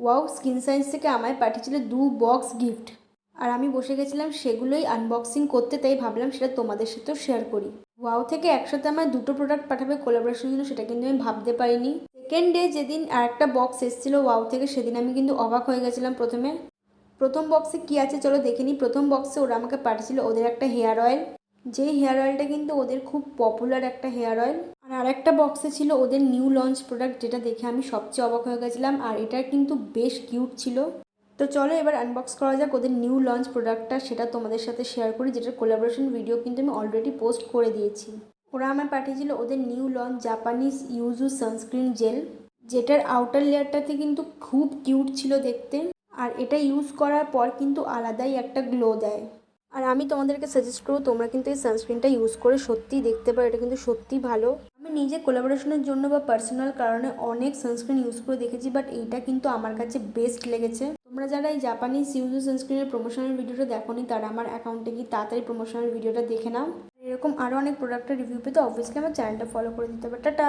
Wow, skin science থেকে আমায় পাঠিয়েছিল দু বক্স গিফট। আর আমি বসে গেছিলাম সেগুলোই আনবক্সিং করতে, তাই ভাবলাম সেটা তোমাদের সাথেও শেয়ার করি। ওয়াও থেকে একসাথে আমার দুটো প্রোডাক্ট পাঠাবে কোলাবোরেশনের জন্য, সেটা কিন্তু আমি ভাবতে পারিনি। সেকেন্ড ডে যেদিন আর একটা বক্স এসেছিল ওয়াও থেকে, সেদিন আমি কিন্তু অবাক হয়ে গেছিলাম প্রথমে। প্রথম বক্সে কী আছে চলো দেখে নিই। প্রথম বক্সে ওরা আমাকে পাঠিয়েছিল ওদের একটা হেয়ার অয়েল যেই হেয়ার অয়েলটা কিন্তু ওদের খুব পপুলার একটা হেয়ার অয়েল আর আরেকটা বক্সে ছিল ওদের নিউ লঞ্চ প্রোডাক্ট যেটা দেখে আমি সবচেয়ে অবাক হয়ে গেছিলাম, আর এটা কিন্তু বেশ কিউট ছিল। তো চলো এবার আনবক্স করা যাক ওদের নিউ লঞ্চ প্রোডাক্টটা সেটা তোমাদের সাথে শেয়ার করি, যেটার কোলাবোরেশন ভিডিও কিন্তু আমি অলরেডি পোস্ট করে দিয়েছি। ওরা আমার পাঠিয়েছিল ওদের new launch Japanese yuzu sunscreen gel যেটার আউটার লেয়ারটাতে কিন্তু খুব কিউট ছিল দেখতে, আর এটা ইউজ করার পর কিন্তু আলাদাই একটা গ্লো দেয়। আর আমি তোমাদেরকে সাজেস্ট করব, তোমরা কিন্তু এই সানস্ক্রিনটা ইউজ করে সত্যিই দেখতে পারো, এটা কিন্তু সত্যিই ভালো। নিজে কোলাবোরেশনের জন্য বা পার্সোনাল কারণে অনেক সানস্ক্রিন ইউজ করে দেখেছি বাট এইটা কিন্তু আমার কাছে বেস্ট লেগেছে। তোমরা যারা এই জাপানিজ ইউজ সানস্ক্রিনের প্রমোশনাল ভিডিওটা দেখোনি, তারা আমার অ্যাকাউন্টে গিয়ে তাড়াতাড়ি প্রমোশনাল ভিডিওটা দেখে নাও। এরকম আরও অনেক প্রোডাক্টের রিভিউ পেতে অবভিয়াসলি আমার চ্যানেলটা ফলো করে দিতে হবে। টাটা!